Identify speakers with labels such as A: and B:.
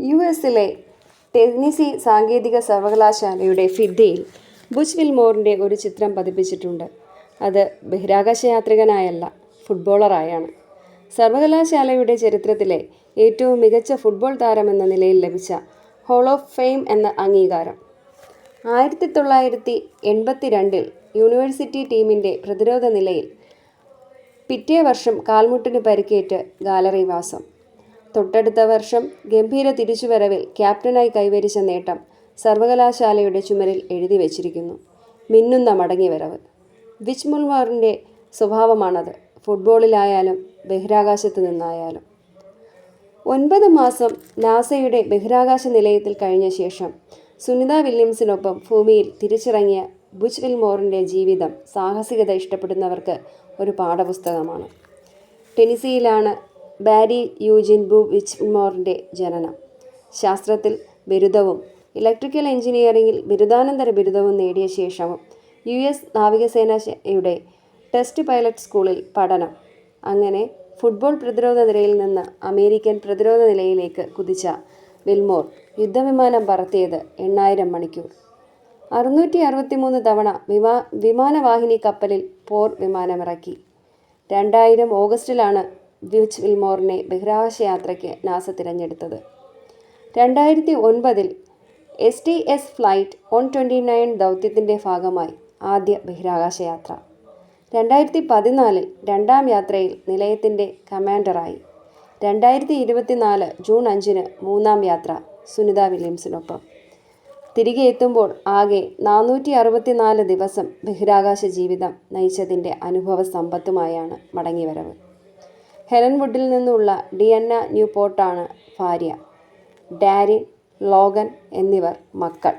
A: U എസിലെ Tennessee സാങ്കേതിക സർവകലാശാലയുടെ ഫിദ്ദയിൽ ബുച്ച് വിൽമോറിന്റെ ഒരു ചിത്രം പതിപ്പിച്ചിട്ടുണ്ട്. അത് ബഹിരാകാശ യാത്രികനായല്ല ഫുട്ബോളറായാണ്. സർവകലാശാലയുടെ ചരിത്രത്തിലെ ഏറ്റവും മികച്ച ഫുട്ബോൾ താരമെന്ന നിലയിൽ ലഭിച്ച ഹോൾ ഓഫ് ഫെയിം എന്ന അംഗീകാരം. ആയിരത്തി തൊള്ളായിരത്തി എൺപത്തി രണ്ടിൽ യൂണിവേഴ്സിറ്റി ടീമിന്റെ പ്രതിരോധ നിലയിൽ പിറ്റേ വർഷം കാൽമുട്ടിന് പരിക്കേറ്റ് ഗാലറി വാസം. തൊട്ടടുത്ത വർഷം ഗംഭീര തിരിച്ചുവരവിൽ ക്യാപ്റ്റനായി കൈവരിച്ച നേട്ടം സർവകലാശാലയുടെ ചുമരിൽ എഴുതി വച്ചിരിക്കുന്നു. മിന്നുന്ന മടങ്ങിവരവ്. വിച്ച് മുൽവാറിന്റെ സ്വഭാവമാണത്. ഫുട്ബോളിലായാലും ബഹിരാകാശത്ത് നിന്നായാലും. ഒൻപത് മാസം നാസയുടെ ബഹിരാകാശ നിലയത്തിൽ കഴിഞ്ഞ ശേഷം സുനിത വില്യംസിനൊപ്പം ഭൂമിയിൽ തിരിച്ചിറങ്ങിയ ബുച്ച് വിൽമോറിന്റെ ജീവിതം സാഹസികത ഇഷ്ടപ്പെടുന്നവർക്ക് ഒരു പാഠപുസ്തകമാണ്. ടെനിസിയിലാണ് ബാരി യൂജിൻ ബു വിച്ച്മോറിന്റെ ജനനം. ശാസ്ത്രത്തിൽ ബിരുദവും ഇലക്ട്രിക്കൽ എഞ്ചിനീയറിംഗിൽ ബിരുദാനന്തര ബിരുദവും നേടിയ ശേഷവും യു എസ് നാവികസേനയുടെ ടെസ്റ്റ് പൈലറ്റ് സ്കൂളിൽ പഠനം. അങ്ങനെ ഫുട്ബോൾ പ്രതിരോധ നിരയിൽ നിന്ന് അമേരിക്കൻ പ്രതിരോധ നിലയിലേക്ക് കുതിച്ച വിൽമോർ യുദ്ധവിമാനം പറത്തിയത് എണ്ണായിരം മണിക്കൂർ. അറുന്നൂറ്റി അറുപത്തിമൂന്ന് തവണ വിമാ വിമാനവാഹിനി കപ്പലിൽ പോർ വിമാനമിറക്കി. രണ്ടായിരം ഓഗസ്റ്റിലാണ് വിച്ച് വിൽമോറിനെ ബഹിരാകാശ യാത്രയ്ക്ക് നാസ തിരഞ്ഞെടുത്തത്. രണ്ടായിരത്തി ഒൻപതിൽ S T S flight one twenty nine ദൗത്യത്തിന്റെ ഭാഗമായി ആദ്യ ബഹിരാകാശ യാത്ര രണ്ടായിരത്തി പതിനാലിൽ രണ്ടാം യാത്രയിൽ നിലയത്തിന്റെ കമാൻഡറായി. രണ്ടായിരത്തി ഇരുപത്തിനാല് ജൂൺ അഞ്ചിന് മൂന്നാം യാത്ര സുനിത വില്യംസിനൊപ്പം. തിരികെ എത്തുമ്പോൾ ആകെ നാനൂറ്റി അറുപത്തിനാല് ദിവസം ബഹിരാകാശ ജീവിതം നയിച്ചതിന്റെ അനുഭവ സമ്പത്തുമായാണ് മടങ്ങിവരവ്. ഹെലൻ വുഡിൽ നിന്നുള്ള ഡിയന്ന ന്യൂപോർട്ടാണ് ഭാര്യ. ഡാരിൻ ലോഗൻ എന്നിവർ മക്കൾ.